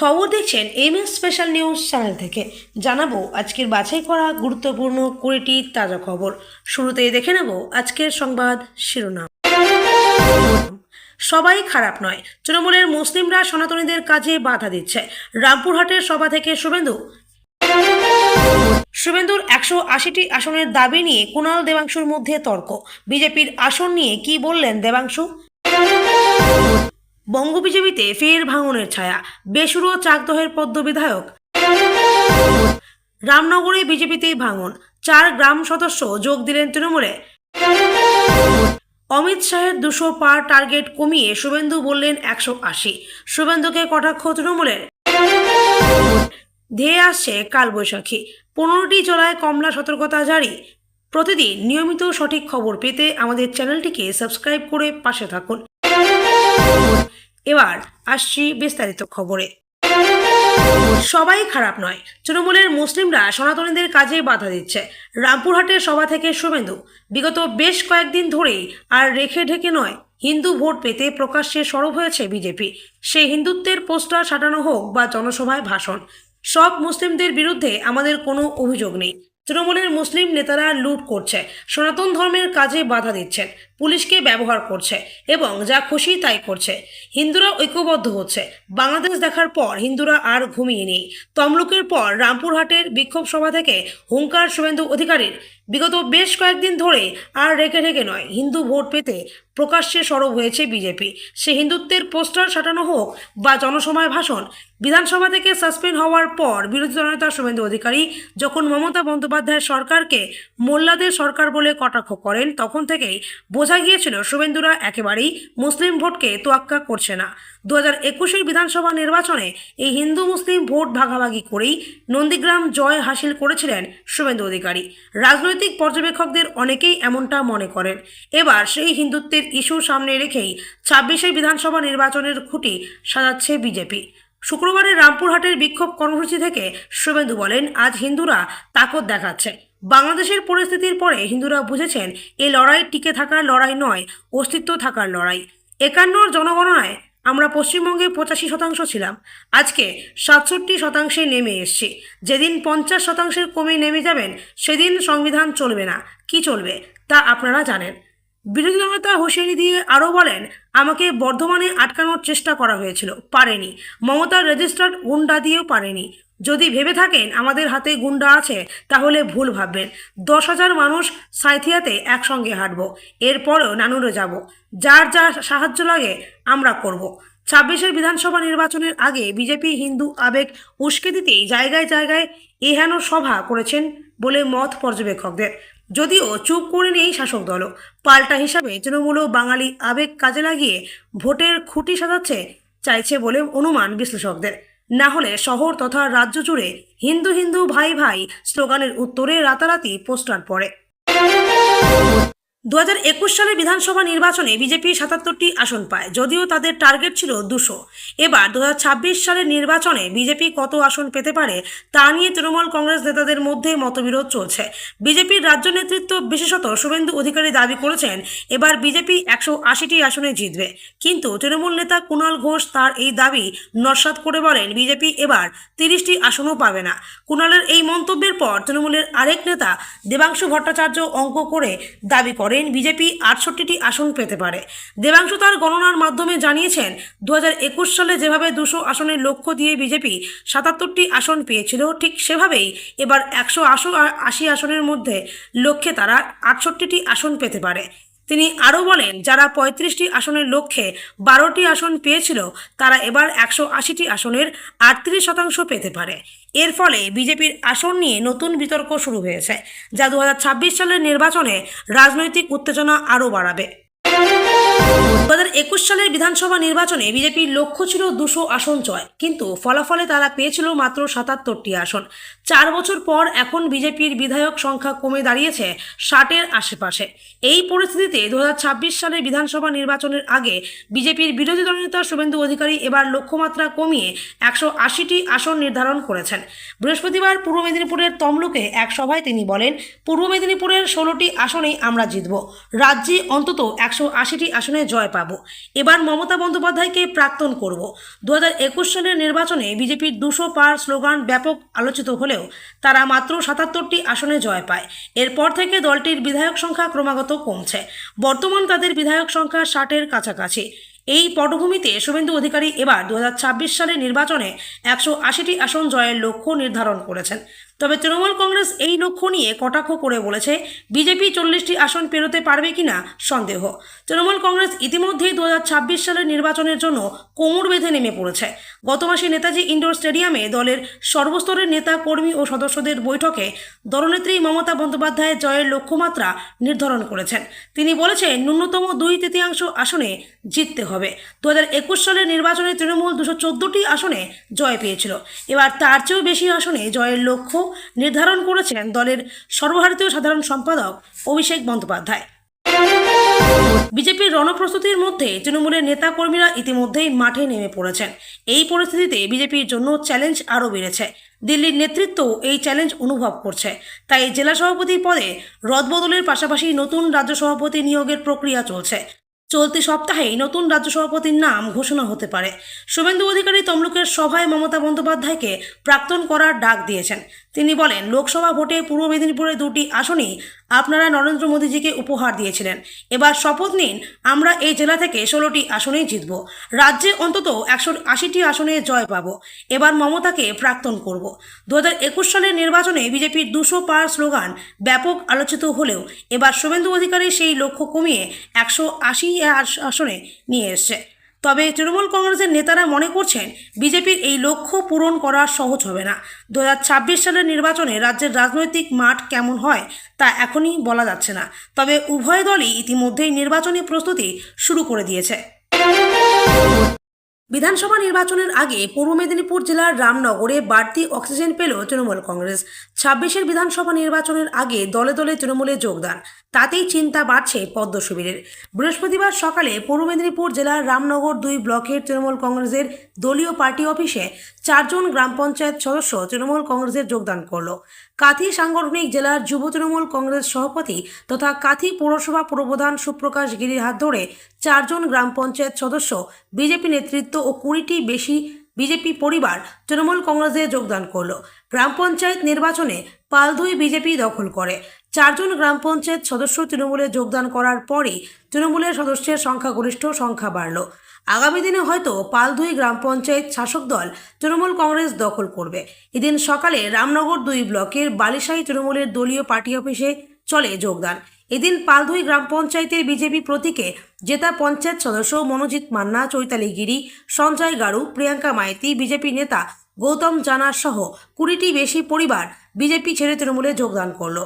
খবর দেখছেন M S special news channel থেকে। জানাব আজকের বাছাই করা গুরুত্বপূর্ণ কুড়িটি তাজা খবর। শুরুতেই দেখে নেব আজকের সংবাদ শিরোনাম। সবাই খারাপ নয়, তৃণমূলের মুসলিমরা সনাতনীদের কাজে বাধা দিচ্ছে। রামপুরহাটের সভা থেকে শুভেন্দু। শুভেন্দুর একশো আশিটি আসনের দাবি নিয়ে কুণাল দেবাংশুর মধ্যে তর্ক। বিজেপির আসন নিয়ে কি বললেন দেবাংশু? বঙ্গ বিজেপিতে ফের ভাঙনের ছায়া। বেসুরো চাকদহের পদ্ম বিধায়ক রামনগরে বিজেপিতে ভাঙন। চার গ্রাম সদস্য যোগ দিলেন তৃণমূলে। অমিত শাহের দুশো পার টার্গেট কমিয়ে শুভেন্দু বললেন একশো আশি। শুভেন্দুকে কটাক্ষ তৃণমূলের? ধেয়ে আসছে কালবৈশাখী। পনেরোটি জেলায় কমলা সতর্কতা জারি। প্রতিদিন নিয়মিত সঠিক খবর পেতে আমাদের চ্যানেলটিকে সাবস্ক্রাইব করে পাশে থাকুন। এবার আসছি বিস্তারিত খবরে। সবাই খারাপ নয়। তৃণমূলের মুসলিমরা সনাতনীদের কাজে বাধা দিচ্ছে। রামপুরহাটের সভা থেকে শুভেন্দু। বিগত বেশ কয়েকদিন ধরেই আর রেখে ঢেকে নয়। হিন্দু ভোট পেতে প্রকাশ্যে সরব হয়েছে বিজেপি। সে হিন্দুত্বের পোস্টার সাটানো হোক বা জনসভায় ভাষণ। সব মুসলিমদের বিরুদ্ধে আমাদের কোনো অভিযোগ নেই। তৃণমূলের মুসলিম নেতারা লুট করছে, সনাতন ধর্মের কাজে বাধা দিচ্ছেন, পুলিশকে ব্যবহার করছে এবং যা খুশি তাই করছে। হিন্দুরা ঐক্যবদ্ধ হচ্ছে। বাংলাদেশ দেখার পর হিন্দুরা আর ঘুমিয়ে নেই। তমলুকের পর রামপুরহাটের বিক্ষোভ সভা থেকে হুঙ্কার শুভেন্দু অধিকারীর বিগত বেশ কয়েকদিন ধরে আর রেখে রেখে নয়। হিন্দু ভোট পেতে প্রকাশ্যে সরব হয়েছে বিজেপি। সে হিন্দুত্বের পোস্টার সাটানো হোক বা জনসভায় ভাষণ, বিধানসভা থেকে সাসপেন্ড হওয়ার পর বিরোধী দলনেতা শুভেন্দু অধিকারী যখন মমতা বন্দ্যোপাধ্যায়ের সরকারকে মোল্লাদের সরকার বলে কটাক্ষ করেন, তখন থেকেই বোঝা গিয়েছিল শুভেন্দুরা একেবারেই মুসলিম ভোটকে তোয়াক্কা করছে না। দু হাজার একুশের বিধানসভা নির্বাচনে এই হিন্দু মুসলিম ভোট ভাগাভাগি করেই নন্দীগ্রাম জয় হাসিল করেছিলেন শুভেন্দু অধিকারী। রাজনৈতিক পর্যবেক্ষকদের অনেকেই এমনটা মনে করেন। এবার সেই হিন্দুত্বের ইস্যু সামনে রেখেই ছাব্বিশে বিধানসভা নির্বাচনের খুঁটি সাজাচ্ছে বিজেপি। শুক্রবারের রামপুরহাটের বিক্ষোভ কর্মসূচি থেকে শুভেন্দু বলেন, আজ হিন্দুরা তাকত দেখাচ্ছে। বাংলাদেশের পরিস্থিতির পরে হিন্দুরা বুঝেছেন এই লড়াই টিকে থাকার লড়াই নয়, অস্তিত্ব থাকার লড়াই। একান্নর জনগণনায় আমরা পশ্চিমবঙ্গে পঁচাশি শতাংশ ছিলাম। আজকে সাতষট্টি শতাংশে নেমে এসছি। যেদিন পঞ্চাশ শতাংশের কমে নেমে যাবেন, সেদিন সংবিধান চলবে না। কি চলবে, তা আপনারা জানেন। বিরোধী দলনেতা হুঁশিয়ারি দিয়ে আরও বলেন, আমাকে বর্ধমানে আটকানোর চেষ্টা করা হয়েছিল, পারেনি। মমতার রেজিস্টার্ড গুন্ডা দিয়েও পারেনি। যদি ভেবে থাকেন আমাদের হাতে গুন্ডা আছে, তাহলে ভুল ভাববেন। দশ হাজার মানুষ সাঁথিয়াতে একসঙ্গে হাঁটবো। এরপরেও নানুরে যাব। যার যা সাহায্য লাগে, আমরা করব। ছাব্বিশের বিধানসভা নির্বাচনের আগে বিজেপি, হিন্দু, আবেগ উস্কে দিতেই জায়গায় জায়গায় এহেন সভা করেছেন বলে মত পর্যবেক্ষকদের। যদিও চুপ করে নেই শাসক দলও পাল্টা হিসাবে তৃণমূলও বাঙালি আবেগ কাজে লাগিয়ে ভোটের খুঁটি সাজাচ্ছে, চাইছে বলে অনুমান বিশ্লেষকদের। না হলে শহর তথা রাজ্য জুড়ে হিন্দু হিন্দু ভাই ভাই স্লোগানের উত্তরে রাতারাতি পোস্টার পড়ে। দু হাজার একুশ সালের বিধানসভা নির্বাচনে বিজেপি সাতাত্তরটি আসন পায়, যদিও তাদের টার্গেট ছিল দুশো। এবার দু সালের নির্বাচনে বিজেপি কত আসন পেতে পারে তা নিয়ে তৃণমূল কংগ্রেস নেতাদের মধ্যে মতবিরোধ চলছে। বিজেপির রাজ্য নেতৃত্ব বিশেষত শুভেন্দু অধিকারী দাবি করেছেন, এবার বিজেপি একশো আশিটি আসনে জিতবে। কিন্তু তৃণমূল নেতা কুণাল ঘোষ তার এই দাবি নস্বাত করে বলেন, বিজেপি এবার তিরিশটি আসনও পাবে না। কুণালের এই মন্তব্যের পর তৃণমূলের আরেক নেতা দেবাংশু ভট্টাচার্য অঙ্ক করে দাবি করেন বিজেপি আটষট্টিটি আসন পেতে পারে। দেবাংশু তার গণনার মাধ্যমে জানিয়েছেন, দুহাজার একুশ সালে যেভাবে দুশো আসনের লক্ষ্য দিয়ে বিজেপি সাতাত্তরটি আসন পেয়েছিল, ঠিক সেভাবেই এবার একশো আশো আশি আসনের মধ্যে লক্ষ্যে তারা আটষট্টিটি আসন পেতে পারে। তিনি আরও বলেন, যারা পঁয়ত্রিশটি আসনের লক্ষ্যে বারোটি আসন পেয়েছিল, তারা এবার একশো আশিটি আসনের আটত্রিশ শতাংশ পেতে পারে। এর ফলে বিজেপির আসন নিয়ে নতুন বিতর্ক শুরু হয়েছে, যা দু হাজার ছাব্বিশ সালের নির্বাচনে রাজনৈতিক উত্তেজনা আরও বাড়াবে। দু একুশ সালের বিধানসভা নির্বাচনে বিজেপির লক্ষ্য ছিল দুশো আসন জয়। কিন্তু ফলাফলে তারা পেয়েছিল মাত্র সাতাত্তরটি আসন। চার বছর পর এখন বিজেপির বিধায়ক সংখ্যা কমে দাঁড়িয়েছে ষাটের আশেপাশে। এই পরিস্থিতিতে দুহাজার ছাব্বিশ সালের বিধানসভা নির্বাচনের আগে বিজেপির বিরোধী দলনেতা শুভেন্দু অধিকারী এবার লক্ষ্যমাত্রা কমিয়ে একশো আশিটি আসন নির্ধারণ করেছেন। বৃহস্পতিবার পূর্ব মেদিনীপুরের তমলুকে এক সভায় তিনি বলেন, পূর্ব মেদিনীপুরের ষোলোটি আসনেই আমরা জিতব। রাজ্যে অন্তত একশো আশিটি আসনে জয় পাবো। এবার মমতা বন্দ্যোপাধ্যায়কে প্রাক্তন করব। দু একুশ সালের নির্বাচনে বিজেপির দুশো পার স্লোগান ব্যাপক আলোচিত হলেও তারা মাত্র সাতাত্তরটি আসনে জয় পায়। এরপর থেকে দলটির বিধায়ক সংখ্যা ক্রমাগত কমছে। বর্তমান তাদের বিধায়ক সংখ্যা ষাটের কাছাকাছি। এই পটভূমিতে শুভেন্দু অধিকারী এবার দু হাজার ছাব্বিশ সালের নির্বাচনে একশো আশিটি আসন জয়ের লক্ষ্য নির্ধারণ করেছেন। তবে তৃণমূল কংগ্রেস এই লক্ষ্য নিয়ে কটাক্ষ করে বলেছে, বিজেপি চল্লিশটি আসন পেরোতে পারবে কিনা সন্দেহ। তৃণমূল কংগ্রেস ইতিমধ্যেই দু হাজার ছাব্বিশ সালের নির্বাচনের জন্য কোমর বেঁধে নেমে পড়েছে। গত মাসে নেতাজি ইন্ডোর স্টেডিয়ামে দলের সর্বস্তরের নেতা, কর্মী ও সদস্যদের বৈঠকে দলনেত্রী মমতা বন্দ্যোপাধ্যায় জয়ের লক্ষ্যমাত্রা নির্ধারণ করেছেন। তিনি বলেছেন, ন্যূনতম দুই তৃতীয়াংশ আসনে জিততে হবে। দু হাজার একুশ সালের নির্বাচনে তৃণমূল দুশো চোদ্দোটি আসনে জয় পেয়েছিল। এবার তার চেয়েও বেশি আসনে জয়ের লক্ষ্য নির্ধারণ করেছেন দলের সর্বভারতীয় সাধারণ সম্পাদক অভিষেক বন্দ্যোপাধ্যায়। বিজেপির রণপ্রস্তুতির মধ্যে তৃণমূলের নেতাকর্মীরা ইতিমধ্যেই মাঠে নেমে পড়েছেন। এই পরিস্থিতিতে বিজেপির জন্য চ্যালেঞ্জ আরও বেড়েছে। দিল্লির নেতৃত্ব এই চ্যালেঞ্জ অনুভব করছে। তাই জেলা সভাপতি পদে রদবদলের পাশাপাশি নতুন রাজ্য সভাপতি নিয়োগের প্রক্রিয়া চলছে। চলতি সপ্তাহেই নতুন রাজ্য সভাপতির নাম ঘোষণা হতে পারে। শুভেন্দু অধিকারী তমলুকের সভায় মমতা বন্দ্যোপাধ্যায়কে প্রাক্তন করার ডাক দিয়েছেন। তিনি বলেন, লোকসভা ভোটে পূর্ব মেদিনীপুরে দুটি আসনই আপনারা নরেন্দ্র মোদীজিকে উপহার দিয়েছিলেন। এবার শপথ নিন, আমরা এই জেলা থেকে ষোলোটি আসনেই জিতব। রাজ্যে অন্তত একশো আশিটি আসনে জয় পাবো। এবার মমতাকে প্রাক্তন করব। দু একুশ সালের নির্বাচনে বিজেপির দুশো পার স্লোগান ব্যাপক আলোচিত হলেও এবার শুভেন্দু অধিকারী সেই লক্ষ্য কমিয়ে একশো আশি আসনে নিয়ে এসছে। তবে তৃণমূল কংগ্রেসের নেতারা মনে করছেন, বিজেপির এই লক্ষ্য পূরণ করা সহজ হবে না। দু হাজার ছাব্বিশ সালের নির্বাচনে রাজ্যের রাজনৈতিক মাঠ কেমন হয়, তা এখনই বলা যাচ্ছে না। তবে উভয় দলই ইতিমধ্যেই নির্বাচনী প্রস্তুতি শুরু করে দিয়েছে। বিধানসভা নির্বাচনের আগে পূর্ব মেদিনীপুর জেলার রামনগরে বাড়তি অক্সিজেন পেল তৃণমূল কংগ্রেস। ছাব্বিশের বিধানসভা নির্বাচনের আগে দলে দলে তৃণমূলে যোগদান। তাতেই চিন্তা বাড়ছে পদ্ম শিবিরের। বৃহস্পতিবার সকালে পূর্ব মেদিনীপুর জেলার রামনগর দুই ব্লকের তৃণমূল কংগ্রেসের দলীয় পার্টি অফিসে চারজন গ্রাম পঞ্চায়েত সদস্য তৃণমূল কংগ্রেসের যোগদান করল। কাথি সাংগঠনিক জেলার যুব তৃণমূল কংগ্রেস সভাপতি তথা কাথি পৌরসভা পুরপ্রধান সুপ্রকাশ গিরির হাত ধরে চারজন গ্রাম পঞ্চায়েত সদস্য, বিজেপি নেতৃত্ব ও কুড়িটি বেশি বিজেপি পরিবার তৃণমূল কংগ্রেসে যোগদান করল। গ্রাম পঞ্চায়েত নির্বাচনে পালধুই বিজেপি দখল করে। চারজন গ্রাম পঞ্চায়েত সদস্য তৃণমূলে যোগদান করার পরই তৃণমূলের সদস্যের সংখ্যাগরিষ্ঠ সংখ্যা বাড়ল। আগামী দিনে হয়তো পালধুই গ্রাম পঞ্চায়েত শাসক দল তৃণমূল কংগ্রেস দখল করবে। এদিন সকালে রামনগর দুই ব্লকের বালিশাহী তৃণমূলের দলীয় পার্টি অফিসে চলে যোগদান। এদিন পালধুই গ্রাম পঞ্চায়েতের বিজেপি প্রতীকে জেতা পঞ্চায়েত সদস্য মনোজিৎ মান্না, চৈতালি গিরি, সঞ্জয় গাড়ু প্রিয়াঙ্কা মাইতি, বিজেপি নেতা গৌতম জানার সহ কুড়িটি বেশি পরিবার বিজেপি ছেড়ে তৃণমূলে যোগদান করল।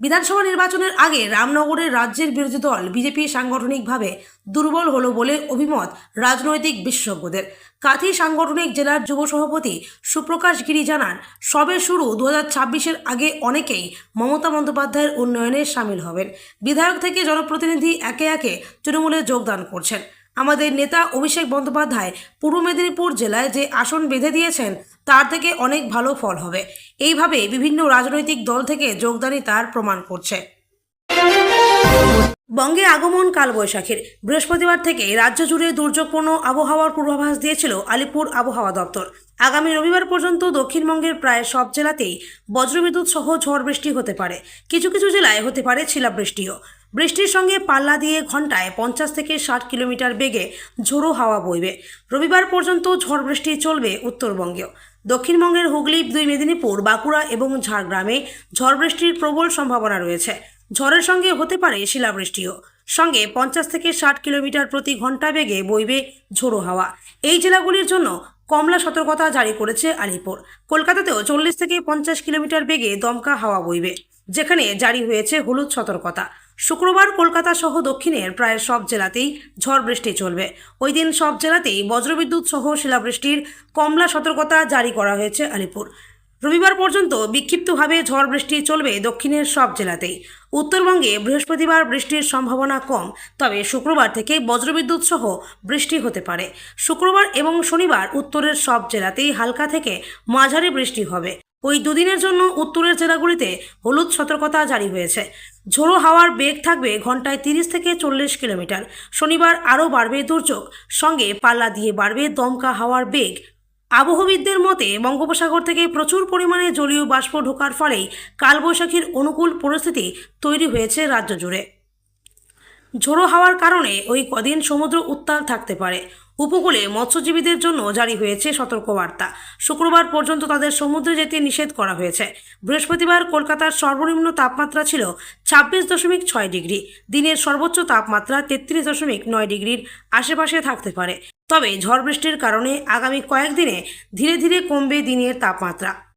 বিধানসভা নির্বাচনের আগে রামনগরের রাজ্যের বিরোধী দল বিজেপি সাংগঠনিকভাবে দুর্বল হলো বলে অভিমত রাজনৈতিক বিশেষজ্ঞদের। কাথি সাংগঠনিক জেলার যুব সভাপতি সুপ্রকাশ গিরি জানান, সবে শুরু দু হাজার আগে অনেকেই মমতা বন্দ্যোপাধ্যায়ের উন্নয়নে সামিল হবেন। বিধায়ক থেকে জনপ্রতিনিধি একে একে তৃণমূলে যোগদান করছেন। আমাদের নেতা অভিষেক বন্দ্যোপাধ্যায় পূর্ব মেদিনীপুর জেলায় যে আসন বেঁধে দিয়েছেন তার থেকে অনেক ভালো ফল হবে। এইভাবে বিভিন্ন রাজনৈতিক দল থেকে যোগদানই তার প্রমাণ করছে বঙ্গে আগমন কালবৈশাখীর। বৃহস্পতিবার থেকে রাজ্য জুড়ে দুর্যোগপূর্ণ আবহাওয়ার পূর্বাভাস দিয়েছিল আলিপুর আবহাওয়া দপ্তর। আগামী রবিবার পর্যন্ত দক্ষিণবঙ্গের প্রায় সব জেলাতেই বজ্রবিদ্যুৎ সহ ঝড় বৃষ্টি হতে পারে। কিছু কিছু জেলায় হতে পারে শিলাবৃষ্টিও। বৃষ্টির সঙ্গে পাল্লা দিয়ে ঘন্টায় পঞ্চাশ থেকে ষাট কিলোমিটার বেগে ঝোড়ো হাওয়া বইবে। রবিবার পর্যন্ত ঝড় বৃষ্টি চলবে উত্তরবঙ্গেও। দক্ষিণবঙ্গের হুগলি, দুই মেদিনীপুর, বাঁকুড়া এবং ঝাড়গ্রামে ঝড় বৃষ্টির প্রবল সম্ভাবনা রয়েছে। ঝড়ের সঙ্গে হতে পারে শিলাবৃষ্টিও। সঙ্গে পঞ্চাশ থেকে ষাট কিলোমিটার প্রতি ঘণ্টা বেগে বইবে ঝোড়ো হাওয়া। এই জেলাগুলির জন্য কমলা সতর্কতা জারি করেছে আলিপুর। কলকাতাতেও চল্লিশ থেকে পঞ্চাশ কিলোমিটার বেগে দমকা হাওয়া বইবে, যেখানে জারি হয়েছে হলুদ সতর্কতা। শুক্রবার কলকাতা সহ দক্ষিণের প্রায় সব জেলাতেই ঝড় বৃষ্টি চলবে। ওই দিন সব জেলাতেই বজ্রবিদ্যুৎ সহ শিলাবৃষ্টির কমলা সতর্কতা জারি করা হয়েছে আলিপুর। রবিবার পর্যন্ত বিক্ষিপ্তভাবে ঝড় বৃষ্টি চলবে দক্ষিণের সব জেলাতেই। উত্তরবঙ্গে বৃহস্পতিবার বৃষ্টির সম্ভাবনা কম, তবে শুক্রবার থেকে বজ্রবিদ্যুৎ সহ বৃষ্টি হতে পারে। শুক্রবার এবং শনিবার উত্তরের সব জেলাতেই হালকা থেকে মাঝারি বৃষ্টি হবে। ওই দুদিনের জন্য উত্তরের জেলাগুলিতে হলুদ সতর্কতা জারি হয়েছে। ঝোড়ো হাওয়ার বেগ থাকবে ঘন্টায় তিরিশ থেকে চল্লিশ কিলোমিটার। শনিবার আরও বাড়বে দুর্যোগ। সঙ্গে পাল্লা দিয়ে বাড়বে দমকা হাওয়ার বেগ। আবহবিদদের মতে, বঙ্গোপসাগর থেকে প্রচুর পরিমাণে জলীয় বাষ্প ঢোকার ফলেই কালবৈশাখীর অনুকূল পরিস্থিতি তৈরি হয়েছে রাজ্য জুড়ে। ঝোড়ো হাওয়ার কারণে ওই কদিন সমুদ্র উত্তাল থাকতে পারে। উপকূলে মৎস্যজীবীদের জন্য জারি হয়েছে সতর্কবার্তা। শুক্রবার পর্যন্ত তাদের সমুদ্রে যেতে নিষেধ করা হয়েছে। বৃহস্পতিবার কলকাতার সর্বনিম্ন তাপমাত্রা ছিল ছাব্বিশ দশমিক ছয় ডিগ্রি। দিনের সর্বোচ্চ তাপমাত্রা তেত্রিশ দশমিক নয় ডিগ্রির আশেপাশে থাকতে পারে। তবে ঝড় বৃষ্টির কারণে আগামী কয়েকদিনে ধীরে ধীরে কমবে দিনের তাপমাত্রা।